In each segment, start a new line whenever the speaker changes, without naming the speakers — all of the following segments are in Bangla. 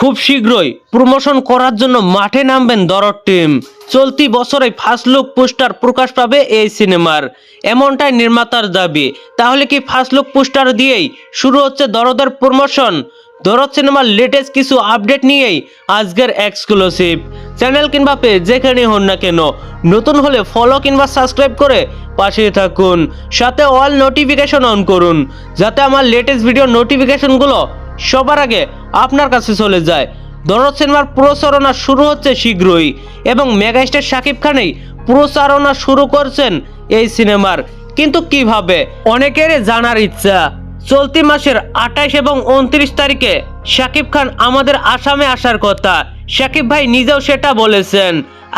খুব শীঘ্রই প্রমোশন করার জন্য মাঠে নামবেন দরদ টিম। চলতি বছরে ফার্স্ট লুক পোস্টার প্রকাশ পাবে এই সিনেমার। এমনটাই নির্মাতার দাবি। তাহলে কি ফার্স্ট লুক পোস্টার দিয়েই শুরু হচ্ছে দরদের প্রমোশন? দরদ সিনেমার লেটেস্ট কিছু আপডেট নিয়েই আজকের এক্সক্লুসিভ চ্যানেল কিংবা পেজ যেখানে হন না কেন, নতুন হলে ফলো কিংবা সাবস্ক্রাইব করে পাশে থাকুন। সাথে অল নোটিফিকেশন অন করুন, যাতে আমার লেটেস্ট ভিডিও নোটিফিকেশনগুলো সবার আগে আপনার কাছে চলে যায়। দরদ সিনেমার প্রচারণা শুরু হচ্ছে শীঘ্রই এবং মেগাস্টার শাকিব খানেই প্রচারণা শুরু করছেন এই সিনেমার। কিন্তু কীভাবে? অনেকের জানার ইচ্ছা। চলতি মাসের আঠাইশ এবং উনত্রিশ তারিখে শাকিব খান আমাদের আসামে আসার কথা। শাকিব ভাই নিজেও সেটা বলেছেন।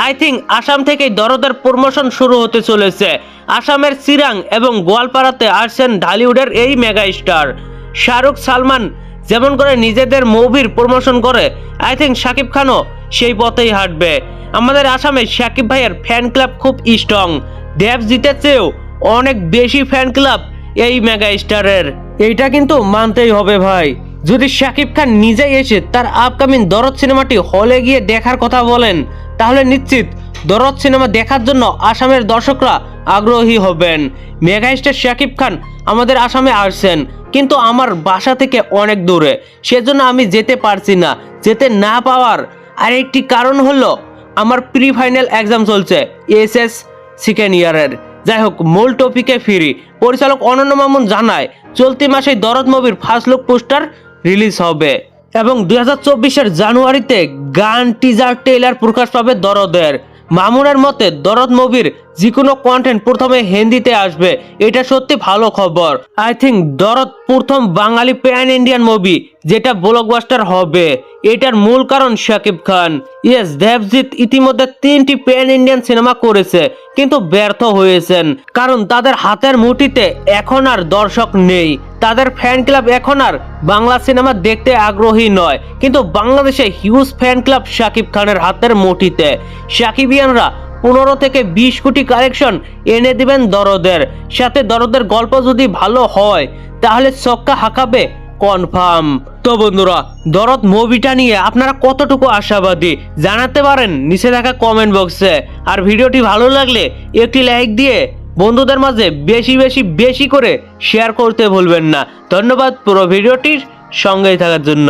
আই থিঙ্ক আসাম থেকেই দরদের প্রমোশন শুরু হতে চলেছে। আসামের চিরাং এবং গোয়ালপাড়াতে আসছেন ঢালিউডের এই মেগা স্টার শাহরুখ, সালমান যেমন করে নিজেদের মুভির প্রমোশন করে আই থিঙ্ক শাকিব খানও সেই পথেই হাঁটবে। আমাদের আসামে শাকিব ভাইয়ের ফ্যান ক্লাব খুব স্ট্রং দেব জিতের চেয়েও অনেক বেশি ফ্যান ক্লাব এই মেগা স্টারের এইটা কিন্তু মানতেই হবে ভাই। যদি শাকিব খান নিজেই এসে তার আপকামিং দরদ সিনেমাটি হলে গিয়ে দেখার কথা বলেন, তাহলে নিশ্চিত দরদ সিনেমা দেখার জন্য আসামের দর্শকরা আগ্রহী হবেন। মেগাস্টার শাকিব খান আমাদের আসামে আসছেন, কিন্তু আমার বাসা থেকে অনেক দূরে। সেজন্য আমি যেতে পারছি না, যেতে না পাওয়ার আরেকটি কারণ হলো আমার প্রি ফাইনাল এক্সাম চলছে এসএস সেকেন্ড ইয়ারের যাই হোক, মূল টপিকে ফিরি। পরিচালক অনন্য মামুন জানায় চলতি মাসে দরদ মুভির ফার্স্ট লুক পোস্টার রিলিজ হবে। এবং দুই হাজার জানুয়ারিতে গান টিজার ট্রেলার প্রকাশ পাবে দরদের। মামুনের মতে, দরদ মুভির যে কোনো কন্টেন্ট প্রথমে হিন্দিতে আসবে। এটা সত্যি ভালো খবর। আই থিঙ্ক দরদ প্রথম বাঙালি প্যান ইন্ডিয়ান মুভি যেটা ব্লকবাস্টার হবে। এটার মূল কারণ শাকিব খান। ইয়েস দেবজিৎ ইতিমধ্যে তিনটি প্যান ইন্ডিয়ান সিনেমা করেছে, কিন্তু ব্যর্থ হয়েছেন। কারণ তাদের হাতের মুঠিতে এখন আর দর্শক নেই। তাদের ফ্যান ক্লাব এখন আর বাংলা সিনেমা দেখতে আগ্রহী নয়। কিন্তু বাংলাদেশে হিউজ ফ্যান ক্লাব শাকিব খানের হাতের মুঠিতে। শাকিবিয়ানরা পনেরো থেকে বিশ কোটি কালেকশন এনে দিবেন দরদের। সাথে দরদের গল্প যদি ভালো হয়, তাহলে চক্কা হাঁকাবে কনফার্ম তো বন্ধুরা, দরদ মুভিটা নিয়ে আপনারা কতটুকু আশাবাদী জানাতে পারেন নিচে থাকা কমেন্ট বক্সে আর ভিডিওটি ভালো লাগলে একটি লাইক দিয়ে বন্ধুদের মাঝে বেশি বেশি বেশি করে শেয়ার করতে ভুলবেন না। ধন্যবাদ পুরো ভিডিওটির সঙ্গেই থাকার জন্য।